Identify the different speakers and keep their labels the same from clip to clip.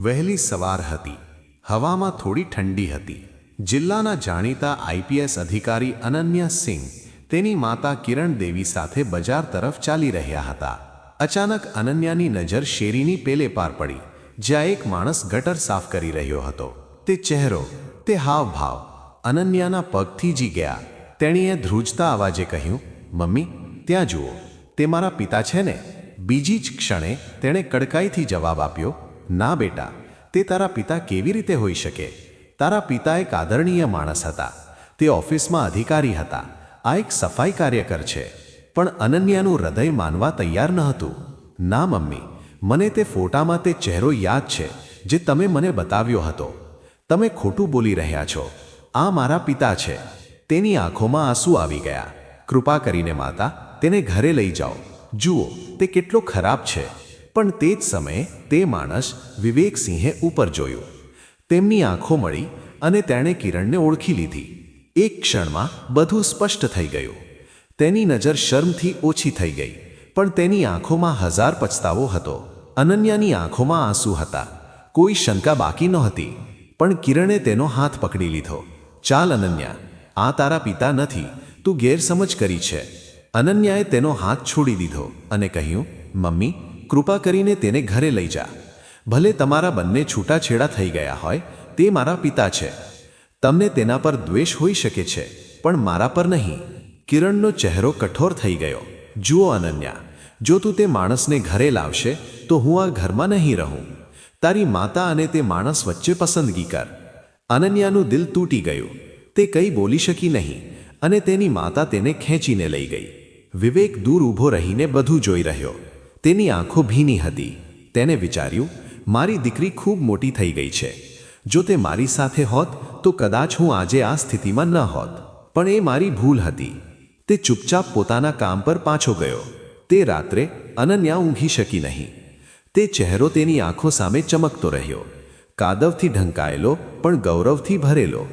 Speaker 1: વહેલી સવાર હતી. હવામાં થોડી ઠંડી હતી. જિલ્લાના જાણીતા આઈપીએસ અધિકારી અનન્યા સિંહ તેની માતા કિરણ દેવી સાથે બજાર તરફ ચાલી રહ્યા હતા. અચાનક અનન્યાની નજર શેરીની પેલે પાર પડી, જ્યાં એક માણસ ગટર સાફ કરી રહ્યો હતો. તે ચહેરો, તે હાવભાવ, અનન્યાના પગથી જી ગયા. તેણીએ ધ્રુજતા અવાજે કહ્યું, મમ્મી, ત્યાં જુઓ, તે મારા પિતા છે ને? બીજી જ ક્ષણે તેણે કડકાઈથી જવાબ આપ્યો ના બેટા, તે તારા પિતા કેવી રીતે હોઈ શકે? તારા પિતા એક આદરણીય માણસ હતા. તે ઓફિસમાં અધિકારી હતા. આ એક સફાઈ કાર્યકર છે. પણ અનન્યાનું હૃદય માનવા તૈયાર ન હતું. ના, મમ્મી, મને તે ફોટામાં તે ચહેરો યાદ છે, જે તમે મને બતાવ્યો હતો. તમે ખોટું બોલી રહ્યા છો. આ મારા પિતા છે. તેની આંખોમાં આંસુ આવી ગયા. કૃપા કરીને માતા, તેને ઘરે લઈ જાઓ. જુઓ, તે કેટલો ખરાબ છે. પણ તે જ સમયે તે માણસ વિવેકસિંહે ઉપર જોયું. તેમની આંખો મળી અને તેણે કિરણને ઓળખી લીધી. એક ક્ષણમાં બધું સ્પષ્ટ થઈ ગયું. તેની નજર શર્મથી ઓછી થઈ ગઈ, પણ તેની આંખોમાં હજાર પછતાવો હતો. અનન્યાની આંખોમાં આંસુ હતા. કોઈ શંકા બાકી નહોતી, પણ કિરણે તેનો હાથ પકડી લીધો. ચાલ અનન્યા, આ તારા પિતા નથી, તું ગેરસમજ કરી છે. અનન્યાએ તેનો હાથ છોડી દીધો અને કહ્યું, મમ્મી કૃપા કરીને તેને ઘરે લઈ જા. ભલે તમારા બંને છૂટાછેડા થઈ ગયા હોય, તે મારા પિતા છે. તમને તેના પર દ્વેષ હોઈ શકે છે, પણ મારા પર નહીં. કિરણનો ચહેરો કઠોર થઈ ગયો. જુઓ અનન્યા, જો તું તે માણસને ઘરે લાવશે, તો હું આ ઘરમાં નહીં રહું. તારી માતા અને તે માણસ વચ્ચે પસંદગી કર. અનન્યાનું દિલ તૂટી ગયું. તે કંઈ બોલી શકી નહીં અને તેની માતા તેને ખેંચીને લઈ ગઈ. વિવેક દૂર ઊભો રહીને બધું જોઈ રહ્યો. તેની આંખો ભીની હતી. તેને વિચાર્યું, મારી દીકરી ખૂબ મોટી થઈ ગઈ છે. જો તે મારી સાથે હોત, તો કદાચ હું આજે આ સ્થિતિમાં ન હોત. પણ એ મારી ભૂલ હતી. તે ચૂપચાપ પોતાના કામ પર પાછો ગયો. તે રાત્રે અનન્યા ઊંઘી શકી નહીં. તે ચહેરો તેની આંખો સામે ચમકતો રહ્યો. કાદવથી ઢંકાયેલો, પણ ગૌરવથી ભરેલો.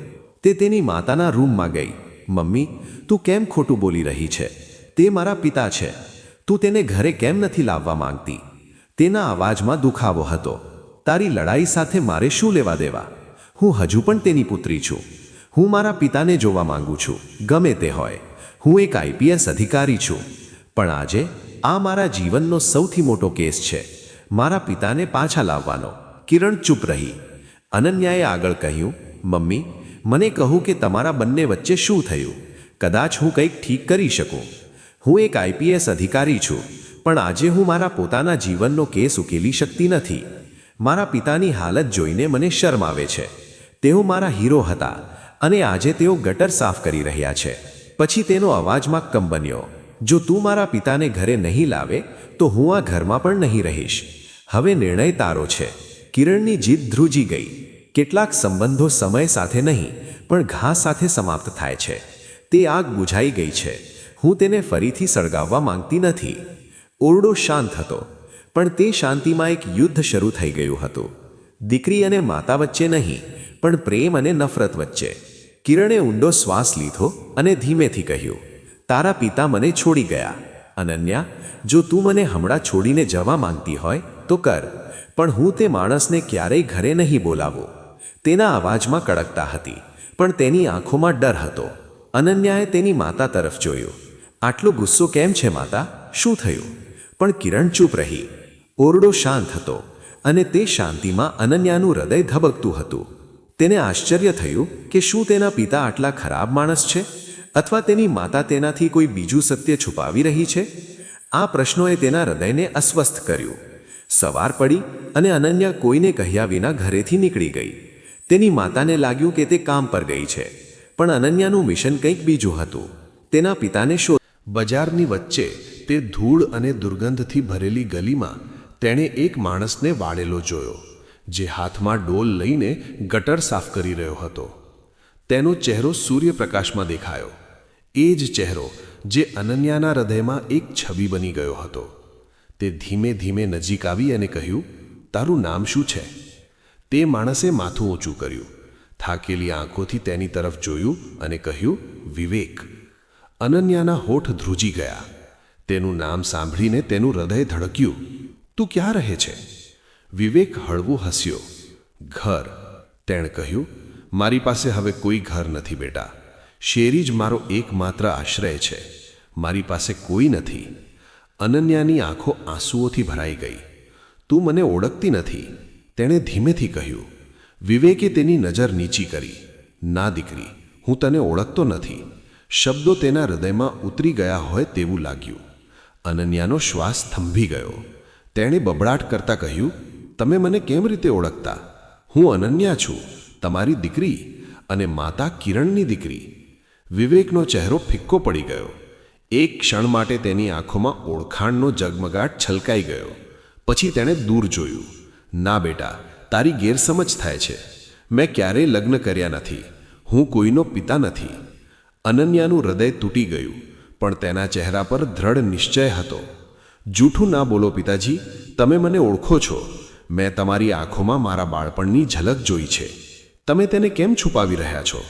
Speaker 1: તે તેની માતાના રૂમમાં ગઈ. મમ્મી, તું કેમ ખોટું બોલી રહી છે? તે મારા પિતા છે. તું તેને ઘરે કેમ નથી લાવવા માંગતી? તેના અવાજમાં દુખાવો હતો. તારી લડાઈ સાથે મારે શું લેવા દેવા? હું હજુ પણ તેની પુત્રી છું. હું મારા પિતાને જોવા માંગુ છું. ગમે તે હોય. હું એક આઈપીએસ અધિકારી છું. પણ આજે આ મારા જીવનનો સૌથી મોટો કેસ છે. મારા પિતાને પાછા લાવવાનો. કિરણ ચૂપ રહી. અનન્યાએ આગળ કહ્યું, મમ્મી, મને કહું કે તમારા બંને વચ્ચે શું થયું? કદાચ હું કંઈક ઠીક કરી શકું. હું એક આઈપીએસ અધિકારી છું, પણ આજે હું મારા પોતાના જીવનનો કેસ ઉકેલી શકતી નથી. મારા પિતાની હાલત જોઈને મને શરમ આવે છે. તેઓ મારા હીરો હતા અને આજે તેઓ ગટર સાફ કરી રહ્યા છે. પછી તેનો અવાજમાં કમ બન્યો, જો તું મારા પિતાને ઘરે નહીં લાવે, તો હું આ ઘરમાં પણ નહીં રહીશ. હવે નિર્ણય તારો છે. કિરણની જીદ ધ્રુજી ગઈ. કેટલાક સંબંધો સમય સાથે નહીં, પણ ઘા સાથે સમાપ્ત થાય છે. તે આગ બુઝાઈ ગઈ છે. હું તેને ફરીથી સળગાવવા માંગતી નથી. ઓરડો શાંત હતો, પણ તે શાંતિમાં એક યુદ્ધ શરૂ થઈ ગયું હતું. દીકરી અને માતા વચ્ચે નહીં, પણ પ્રેમ અને નફરત વચ્ચે. કિરણે ઊંડો શ્વાસ લીધો અને ધીમેથી કહ્યું, તારા પિતા મને છોડી ગયા. અનન્યા, જો તું મને હમણાં છોડીને જવા માંગતી હોય, તો કર, પણ હું તે માણસને ક્યારેય ઘરે નહીં બોલાવું. તેના અવાજમાં કડકતા હતી, પણ તેની આંખોમાં ડર હતો. અનન્યાએ તેની માતા તરફ જોયું. આટલો ગુસ્સો કેમ છે, માતા? શું થયું? પણ કિરણ ચૂપ રહી. ઓરડો શાંત હતો અને તે શાંતિમાં અનન્યાનું હૃદય ધબકતું હતું. તેને આશ્ચર્ય થયું કે શું તેના પિતા આટલા ખરાબ માણસ છે? અથવા તેની માતા તેનાથી કોઈ બીજું સત્ય છુપાવી રહી છે? આ પ્રશ્નોએ તેના હૃદયને અસ્વસ્થ કર્યું. સવાર પડી અને અનન્યા કોઈને કહ્યા વિના ઘરેથી નીકળી ગઈ. તેની માતાને લાગ્યું કે તે કામ પર ગઈ છે. પણ અનન્યાનું મિશન કંઈક બીજું હતું. તેના પિતાને શોધ બજારની વચ્ચે તે ધૂળ અને દુર્ગંધથી ભરેલી ગલીમાં તેણે એક માણસને વાળેલો જોયો, જે હાથમાં ડોલ લઈને ગટર સાફ કરી રહ્યો હતો. તેનો ચહેરો સૂર્યપ્રકાશમાં દેખાયો. એ જ ચહેરો જે અનન્યાના હૃદયમાં એક છબી બની ગયો હતો. તે ધીમે ધીમે નજીક આવી અને કહ્યું, તારું નામ શું છે? તે માણસે માથું ઊંચું કર્યું, થાકેલી આંખોથી તેની તરફ જોયું અને કહ્યું, વિવેક. અનન્યાના હોઠ ધ્રુજી ગયા. તેનું નામ સાંભળીને તેનું હૃદય ધડક્યું. તું ક્યાં રહે છે? વિવેક હળવું હસ્યો.
Speaker 2: ઘર, તેણે કહ્યું. મારી પાસે હવે કોઈ ઘર નથી બેટા. શેરી જ મારો એકમાત્ર આશ્રય છે. મારી પાસે કોઈ નથી. અનન્યાની આંખો આંસુઓથી ભરાઈ ગઈ. તું મને ઓળખતી નથી, તેણે ધીમેથી કહ્યું. વિવેકે તેની નજર નીચી કરી. ના દીકરી, હું તને ઓળખતો નથી. શબ્દો તેના હૃદયમાં ઉતરી ગયા હોય તેવું લાગ્યું. અનન્યાનો શ્વાસ થંભી ગયો. તેણે બબડાટ કરતાં કહ્યું, તમે મને કેમ રીતે ઓળખતા? હું અનન્યા છું, તમારી દીકરી અને માતા કિરણની દીકરી. વિવેકનો ચહેરો ફિક્કો પડી ગયો. એક ક્ષણ માટે તેની આંખોમાં ઓળખાણનો જગમગાટ છલકાઈ ગયો. પછી તેણે દૂર જોયું. ના બેટા, તારી ગેરસમજ થાય છે. મેં ક્યારેય લગ્ન કર્યા નથી. હું કોઈનો પિતા નથી. અનન્યાનું હૃદય તૂટી ગયું, પણ તેના ચહેરા પર દ્રઢ નિશ્ચય હતો. જૂઠું ના બોલો પિતાજી, તમે મને ઓળખો છો. મેં તમારી આંખોમાં મારા બાળપણની ઝલક જોઈ છે. તમે તેને કેમ છુપાવી રહ્યા છો?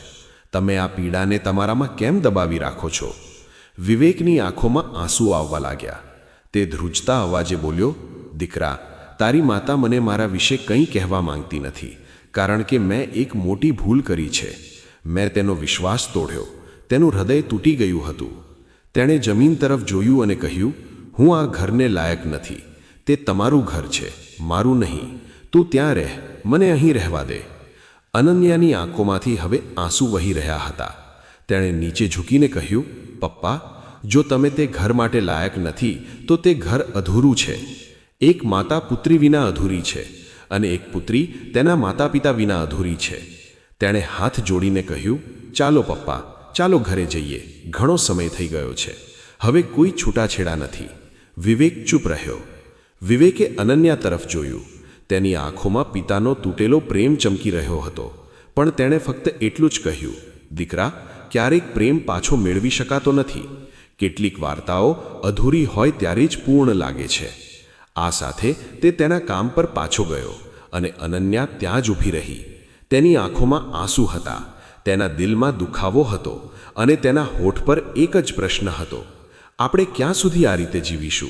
Speaker 2: તમે આ પીડાને તમારામાં કેમ દબાવી રાખો છો? વિવેકની આંખોમાં આંસુ આવવા લાગ્યા. તે ધ્રુજતા અવાજે બોલ્યો, દીકરા, તારી માતા મને મારા વિશે કંઈ કહેવા માંગતી નથી, કારણ કે મેં એક મોટી ભૂલ કરી છે. મેં તેનો વિશ્વાસ તોડ્યો. તેનું હૃદય તૂટી ગયું હતું. તેણે જમીન તરફ જોયું અને કહ્યું, હું આ ઘરને લાયક નથી. તે તમારું ઘર છે, મારું નહીં. તું ત્યાં રહે મને અહીં રહેવા દે. અનન્યાની આંખોમાંથી હવે આંસુ વહી રહ્યા હતા. તેણે નીચે ઝૂકીને કહ્યું, પપ્પા, જો તમે તે ઘર માટે લાયક નથી, તો તે ઘર અધૂરું છે. એક માતા પુત્રી વિના અધૂરી છે અને એક પુત્રી તેના માતા પિતા વિના અધૂરી છે. તેણે હાથ જોડીને કહ્યું, ચાલો પપ્પા ચાલો ઘરે જઈએ. ઘણો સમય થઈ ગયો છે. હવે કોઈ છૂટાછેડા નથી. વિવેક ચૂપ રહ્યો. વિવેકે અનન્યા તરફ જોયું. તેની આંખોમાં પિતાનો તૂટેલો પ્રેમ ચમકી રહ્યો હતો. પણ તેણે ફક્ત એટલું જ કહ્યું, દીકરા, ક્યારેક પ્રેમ પાછો મેળવી શકાતો નથી. કેટલીક વાર્તાઓ અધૂરી હોય ત્યારે જ પૂર્ણ લાગે છે. આ સાથે તે તેના કામ પર પાછો ગયો અને અનન્યા ત્યાં જ ઊભી રહી. તેની આંખોમાં આંસુ હતા. તેના દિલમાં દુખાવો હતો અને તેના હોઠ પર એક જ પ્રશ્ન હતો. આપણે ક્યાં સુધી આ રીતે જીવીશું?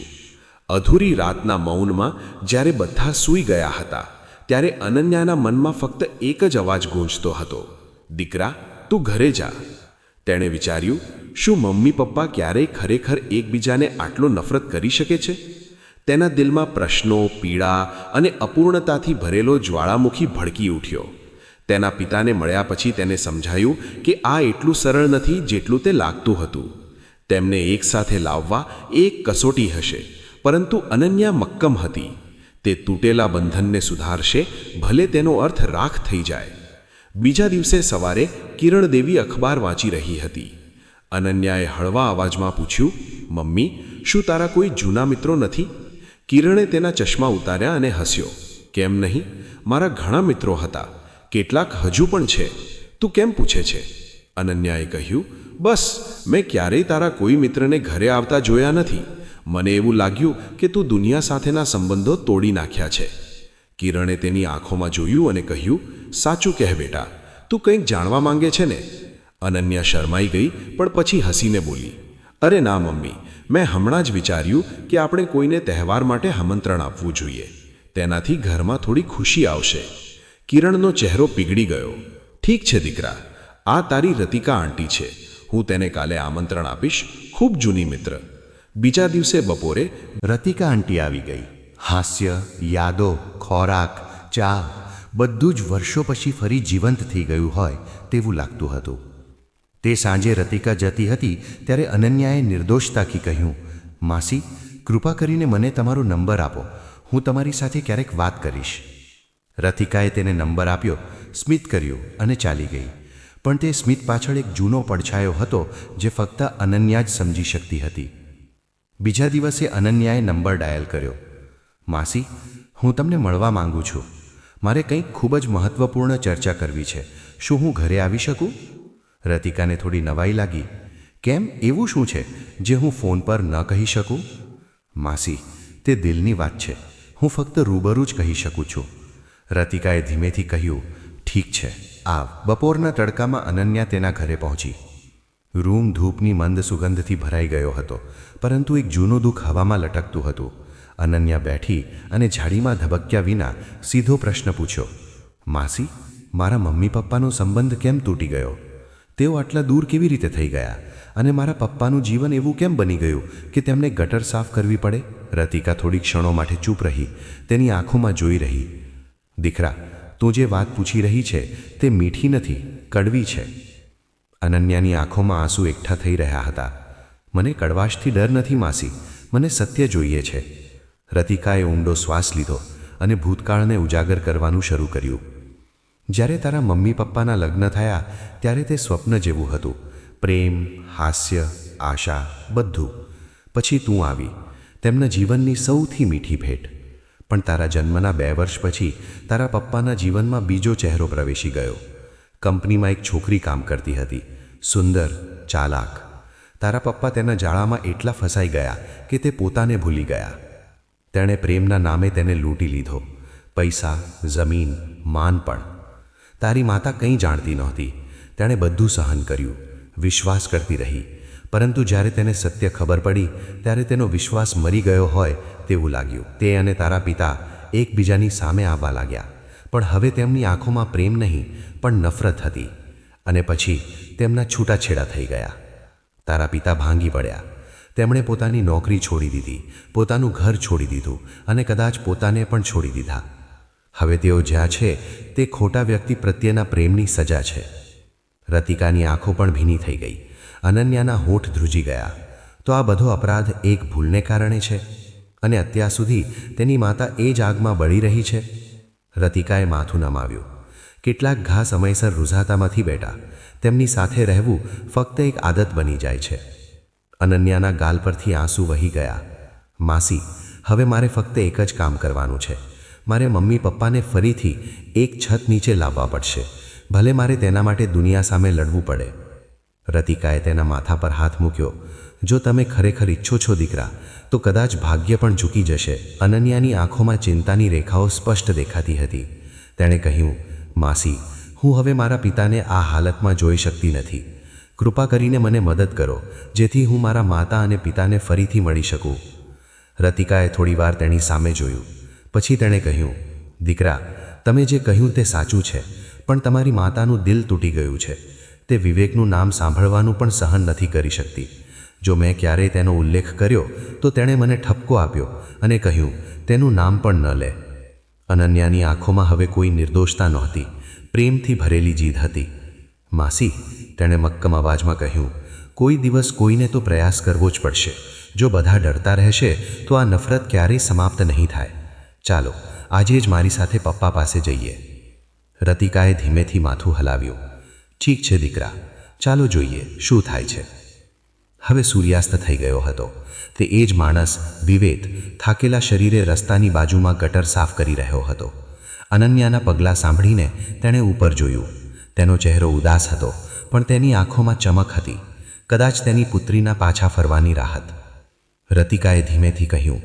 Speaker 2: અધૂરી રાતના મૌનમાં જ્યારે બધા સૂઈ ગયા હતા, ત્યારે અનન્યાના મનમાં ફક્ત એક જ અવાજ ગૂંજતો હતો. દીકરા, તું ઘરે જા. તેણે વિચાર્યું, શું મમ્મી પપ્પા ક્યારેય ખરેખર એકબીજાને આટલો નફરત કરી શકે છે? તેના દિલમાં પ્રશ્નો, પીડા અને અપૂર્ણતાથી ભરેલો જ્વાળામુખી ભડકી ઉઠ્યો. તેના પિતાને મળ્યા પછી તેને સમજાયું કે આ એટલું સરળ નથી જેટલું તે લાગતું હતું. તેમને એકસાથે લાવવા એક કસોટી હશે, પરંતુ અનન્યા મક્કમ હતી. તે તૂટેલા બંધનને સુધારશે, ભલે તેનો અર્થ રાખ થઈ જાય. બીજા દિવસે સવારે કિરણ દેવી અખબાર વાંચી રહી હતી. અનન્યાએ હળવા અવાજમાં પૂછ્યું, મમ્મી, શું તારા કોઈ જૂના મિત્રો નથી? કિરણે તેના ચશ્મા ઉતાર્યા અને હસ્યો, કેમ નહીં? મારા ઘણા મિત્રો હતા. કેટલાક હજુ પણ છે. તું કેમ પૂછે છે? અનન્યાએ કહ્યું, બસ, મેં ક્યારેય તારા કોઈ મિત્રને ઘરે આવતા જોયા નથી. મને એવું લાગ્યું કે તું દુનિયા સાથેના સંબંધો તોડી નાખ્યા છે. કિરણે તેની આંખોમાં જોયું અને કહ્યું, સાચું કહે બેટા, તું કંઈક જાણવા માંગે છે ને? અનન્યા શરમાઈ ગઈ, પણ પછી હસીને બોલી, અરે ના મમ્મી, મેં હમણાં જ વિચાર્યું કે આપણે કોઈને તહેવાર માટે આમંત્રણ આપવું જોઈએ. તેનાથી ઘરમાં થોડી ખુશી આવશે. કિરણનો ચહેરો પીગળી ગયો. ઠીક છે દીકરા, આ તારી રતિકા આંટી છે. હું તેને કાલે આમંત્રણ આપીશ ખૂબ જૂની મિત્ર. બીજા દિવસે બપોરે
Speaker 1: રતિકા આંટી આવી ગઈ. હાસ્ય, યાદો, ખોરાક, ચા બધું જ વર્ષો પછી ફરી જીવંત થઈ ગયું હોય તેવું લાગતું હતું. તે સાંજે રતિકા જતી હતી ત્યારે અનન્યાએ નિર્દોષતાથી કહ્યું, માસી, કૃપા કરીને મને તમારો નંબર આપો. હું તમારી સાથે ક્યારેક વાત કરીશ. રતિકાએ તેને નંબર આપ્યો, સ્મિત કર્યું અને ચાલી ગઈ. પણ તે સ્મિત પાછળ એક જૂનો પડછાયો હતો જે ફક્ત અનન્યા જ સમજી શકતી હતી. બીજા દિવસે અનન્યાએ નંબર ડાયલ કર્યો. માસી, હું તમને મળવા માંગુ છું. મારે કંઈક ખૂબ જ મહત્વપૂર્ણ ચર્ચા કરવી છે. શું હું ઘરે આવી શકું? રતિકાને થોડી નવાઈ લાગી. કેમ? એવું શું છે જે હું ફોન પર ન કહી શકું? માસી, તે દિલની વાત છે. હું ફક્ત રૂબરૂ જ કહી શકું છું. રતિકાએ ધીમેથી કહ્યું, ઠીક છે, આવ. બપોરના તડકામાં અનન્યા તેના ઘરે પહોંચી. રૂમ ધૂપની મંદ સુગંધથી ભરાઈ ગયો હતો, પરંતુ એક જૂનું દુઃખ હવામાં લટકતું હતું. અનન્યા બેઠી અને ઝાડીમાં ધબક્યા વિના સીધો પ્રશ્ન પૂછ્યો,
Speaker 3: માસી, મારા મમ્મી પપ્પાનો સંબંધ કેમ તૂટી ગયો? તેઓ આટલા દૂર કેવી રીતે થઈ ગયા? અને મારા પપ્પાનું જીવન એવું કેમ બની ગયું કે તેમને ગટર સાફ કરવી પડે? રતિકા થોડી ક્ષણો માટે ચૂપ રહી, તેની આંખોમાં જોઈ રહી. દીકરા, તું જે વાત પૂછી રહી છે તે મીઠી નથી, કડવી છે. અનન્યાની આંખોમાં આંસુ એકઠા થઈ રહ્યા હતા. મને કડવાશથી ડર નથી માસી, મને સત્ય જોઈએ છે. રતિકાએ ઊંડો શ્વાસ લીધો અને ભૂતકાળને ઉજાગર કરવાનું શરૂ કર્યું. જ્યારે તારા મમ્મી પપ્પાના લગ્ન થયા, ત્યારે તે સ્વપ્ન જેવું હતું. પ્રેમ, હાસ્ય, આશા, બધું. પછી તું આવી. તેમના જીવનની સૌથી મીઠી ભેટ. પણ તારા જન્મના બે વર્ષ પછી તારા પપ્પાના જીવનમાં બીજો ચહેરો પ્રવેશી ગયો. કંપનીમાં એક છોકરી કામ કરતી હતી. સુંદર, ચાલાક. તારા પપ્પા તેના જાળામાં એટલા ફસાઈ ગયા કે તે પોતાને ભૂલી ગયા. તેણે પ્રેમના નામે તેને લૂંટી લીધો. પૈસા, જમીન, માન પણ. તારી માતા કંઈ જાણતી નહોતી. તેણે બધું સહન કર્યું. વિશ્વાસ કરતી રહી. પરંતુ જ્યારે તેને સત્ય ખબર પડી, ત્યારે તેનો વિશ્વાસ મરી ગયો હોય તેવું લાગ્યું. તે અને તારા પિતા એકબીજાની સામે આવવા લાગ્યા. પણ હવે તેમની આંખોમાં પ્રેમ નહીં, પણ નફરત હતી. અને પછી તેમના છૂટાછેડા થઈ ગયા. તારા પિતા ભાંગી પડ્યા. તેમણે પોતાની નોકરી છોડી દીધી, પોતાનું ઘર છોડી દીધું અને કદાચ પોતાને પણ છોડી દીધા. હવે તેઓ જ્યાં છે, તે ખોટા વ્યક્તિ પ્રત્યેના પ્રેમની સજા છે. રતિકાની આંખો પણ ભીની થઈ ગઈ. અનન્યાના હોઠ ધ્રુજી ગયા. તો આ બધો અપરાધ એક ભૂલને કારણે છે? અને અત્યાર સુધી તેની માતા એ જ આગમાં બળી રહી છે. રતિકાએ માથું નમાવ્યું. કેટલાક ઘા સમયસર રૂઝાતામાંથી બેઠા. તેમની સાથે રહેવું ફક્ત એક આદત બની જાય છે. અનન્યાના ગાલ પરથી આંસુ વહી ગયા. માસી, હવે મારે ફક્ત એક જ કામ કરવાનું છે. મારે મમ્મી પપ્પાને ફરીથી એક છત નીચે લાવવા પડશે. ભલે મારે તેના માટે દુનિયા સામે લડવું પડે. રતિકાએ તેના માથા પર હાથ મૂક્યો. જો તમે ખરેખર ઈચ્છો છો દીકરા, તો કદાચ ભાગ્ય પણ ઝૂકી જશે. અનન્યાની આંખોમાં ચિંતાની રેખાઓ સ્પષ્ટ દેખાતી હતી. તેણે કહ્યું, માસી, હું હવે મારા પિતાને આ હાલતમાં જોઈ શકતી નથી. કૃપા કરીને મને મદદ કરો, જેથી હું મારા માતા અને પિતાને ફરીથી મળી શકું. રતિકાએ થોડીવાર તેની સામે જોયું. પછી તેણે કહ્યું, દીકરા, તમે જે કહ્યું તે સાચું છે, પણ તમારી માતાનું દિલ તૂટી ગયું છે. તે વિવેકનું નામ સાંભળવાનું પણ સહન નથી કરી શકતી. જો મેં ક્યારેય તેનો ઉલ્લેખ કર્યો, તો તેણે મને ઠપકો આપ્યો અને કહ્યું, તેનું નામ પણ ન લે. અનન્યાની આંખોમાં હવે કોઈ નિર્દોષતા નહોતી. પ્રેમથી ભરેલી જીદ હતી. માસી, તેણે મક્કમ અવાજમાં કહ્યું, કોઈ દિવસ કોઈને તો પ્રયાસ કરવો જ પડશે. જો બધા ડરતા રહેશે, તો આ નફરત ક્યારેય સમાપ્ત નહીં થાય. ચાલો, આજે જ મારી સાથે પપ્પા પાસે જઈએ. રતિકાએ ધીમેથી માથું હલાવ્યું. ઠીક છે દીકરા. ચાલો જોઈએ, શું થાય છે. હવે સૂર્યાસ્ત થઈ ગયો હતો. તે એ જ માણસ વિવેદ થાકેલા શરીરે રસ્તાની બાજુમાં ગટર સાફ કરી રહ્યો હતો. અનન્યાના પગલાં સાંભળીને તેણે ઉપર જોયું. તેનો ચહેરો ઉદાસ હતો, પણ તેની આંખોમાં ચમક હતી. કદાચ તેની પુત્રીના પાછા ફરવાની રાહત. રતિકાએ ધીમેથી કહ્યું,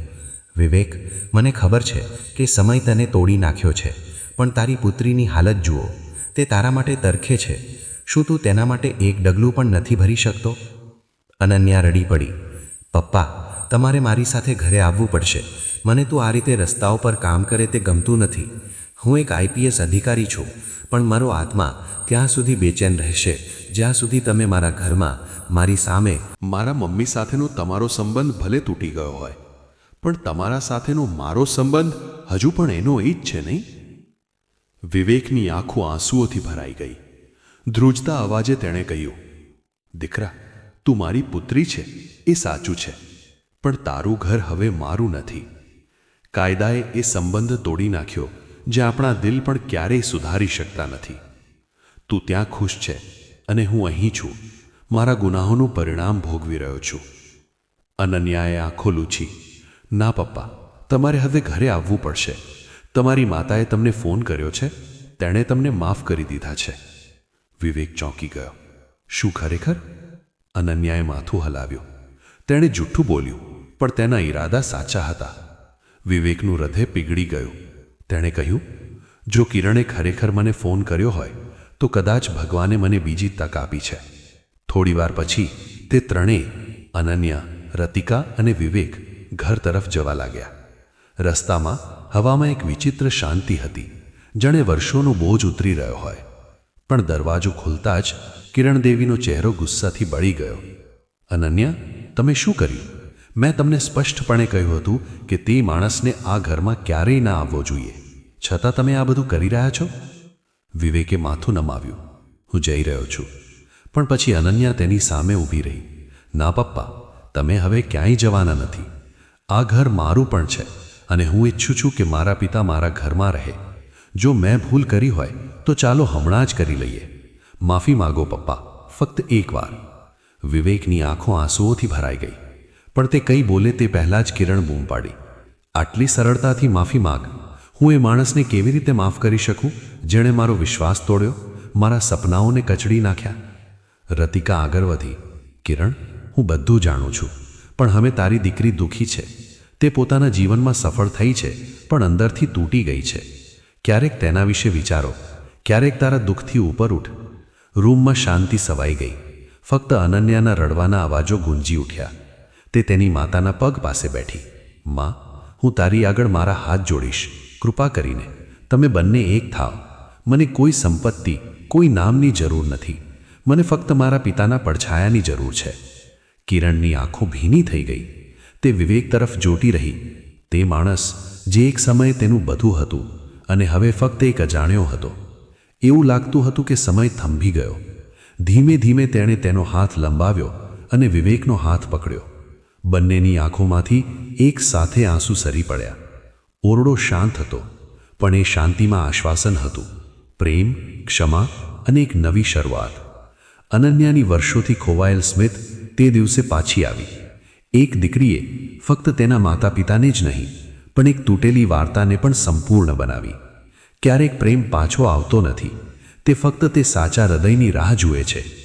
Speaker 3: વિવેક, મને ખબર છે કે સમય તને તોડી નાખ્યો છે, પણ તારી પુત્રીની હાલત જુઓ. તે તારા માટે તરખે છે. શું તું તેના માટે એક ડગલું પણ નથી ભરી શકતો? અનન્યા રડી પડી. પપ્પા, તમારે મારી સાથે ઘરે આવવું પડશે. મને તો આ રીતે રસ્તાઓ પર કામ કરે તે ગમતું નથી. હું એક આઈપીએસ અધિકારી છું, પણ મારો આત્મા ત્યાં સુધી બેચેન રહેશે. જ્યાં સુધી તમે મારા ઘરમાં, મારી સામે
Speaker 2: મારા મમ્મી સાથેનો તમારો સંબંધ ભલે તૂટી ગયો હોય, પણ તમારા સાથેનો મારો સંબંધ હજુ પણ એનો એ જ છે, નહીં? વિવેકની આંખો આંસુઓથી ભરાઈ ગઈ. ધ્રુજતા અવાજે તેણે કહ્યું, દીકરા તું મારી પુત્રી છે, એ સાચું છે. પણ તારું ઘર હવે મારું નથી. કાયદાએ એ સંબંધ તોડી નાખ્યો, જે આપણા દિલ પણ ક્યારેય સુધારી શકતા નથી. તું ત્યાં ખુશ છે અને હું અહીં છું. મારા ગુનાહોનું પરિણામ ભોગવી રહ્યો છું. અનન્યાએ આંખો લૂછી. ના પપ્પા, તમારે હવે ઘરે આવવું પડશે. તમારી માતાએ તમને ફોન કર્યો છે? તેણે તમને માફ કરી દીધા છે. વિવેક ચોંકી ગયો. શું ખરેખર? અનન્યાએ માથું હલાવ્યું. તેણે જુઠ્ઠું બોલ્યું, પણ તેના ઈરાદા સાચા હતા. વિવેકનું હૃદય પીગળી ગયું. તેણે કહ્યું, જો કિરણે ખરેખર મને ફોન કર્યો હોય, તો કદાચ ભગવાને મને બીજી તક આપી છે. થોડીવાર પછી તે ત્રણેય અનન્યા, રતિકા અને વિવેક ઘર તરફ જવા લાગ્યા. રસ્તામાં હવામાં એક વિચિત્ર શાંતિ હતી,
Speaker 3: જાણે વર્ષોનો બોજ ઉતરી રહ્યો હોય. પણ દરવાજો ખુલતા જ કિરણદેવીનો ચહેરો ગુસ્સાથી બળી ગયો. અનન્યા, તમે શું કર્યું? મેં તમને સ્પષ્ટપણે કહ્યું હતું કે તે માણસને આ ઘરમાં ક્યારેય ના આવવો જોઈએ. છતાં તમે આ બધું કરી રહ્યા છો? વિવેકે માથું નમાવ્યું. હું જઈ રહ્યો છું. પણ પછી અનન્યા તેની સામે ઊભી રહી. ના પપ્પા, તમે હવે ક્યાંય જવાના નથી. આ ઘર મારું પણ છે અને હું ઈચ્છું છું કે મારા પિતા મારા ઘરમાં રહે. જો મેં ભૂલ કરી હોય, તો ચાલો હમણાં જ કરી લઈએ. માફી માગો પપ્પા, ફક્ત એકવાર વિવેકની આંખો આંસુઓથી ભરાઈ ગઈ, પણ તે કંઈ બોલે તે પહેલાં જ કિરણ બૂમ પાડી. આટલી સરળતાથી માફી માગ, હું એ માણસને કેવી રીતે માફ કરી શકું, જેણે મારો વિશ્વાસ તોડ્યો, મારા સપનાઓને કચડી નાખ્યા? રતિકા આગળ વધી, કિરણ, હું બધું જાણું છું, પણ હવે તારી દીકરી દુઃખી છે. તે પોતાના જીવનમાં સફળ થઈ છે, પણ અંદરથી તૂટી ગઈ છે. ક્યારેક તેના વિશે વિચારો. ક્યારેક તારા દુઃખથી ઉપર ઉઠ. રૂમમાં શાંતિ સવાઈ ગઈ. ફક્ત અનન્યાના રડવાના અવાજો ગુંજી ઉઠ્યા. તે તેની માતાના પગ પાસે બેઠી. માં, હું તારી આગળ મારા હાથ જોડીશ. કૃપા કરીને, તમે બંને એક થાવ. મને કોઈ સંપત્તિ, કોઈ નામની જરૂર નથી. મને ફક્ત મારા પિતાના પડછાયાની જરૂર છે. કિરણની આંખો ભીની થઈ ગઈ. તે વિવેક તરફ જોટી રહી. તે માણસ, જે એક સમયે તેનું બધું હતું અને હવે ફક્ત એક અજાણ્યો હતો. એવું લાગતું હતું કે સમય થંભી ગયો. ધીમે ધીમે તેણે તેનો હાથ લંબાવ્યો અને વિવેકનો હાથ પકડ્યો. બંનેની આંખોમાંથી એક સાથે આંસુ સરી પડ્યા. ઓરડો શાંત હતો, પણ એ શાંતિમાં આશ્વાસન હતું. પ્રેમ, ક્ષમા અને એક નવી શરૂઆત. અનન્યાની વર્ષોથી ખોવાયેલ સ્મિત તે દિવસે પાછી આવી. એક દીકરીએ ફક્ત તેના માતા પિતાને જ નહીં પણ એક તૂટેલી વાર્તાને પણ સંપૂર્ણ બનાવી. ક્યારેક પ્રેમ પાછો આવતો નથી. તે ફક્ત તે સાચા હૃદયની રાહ જુએ છે.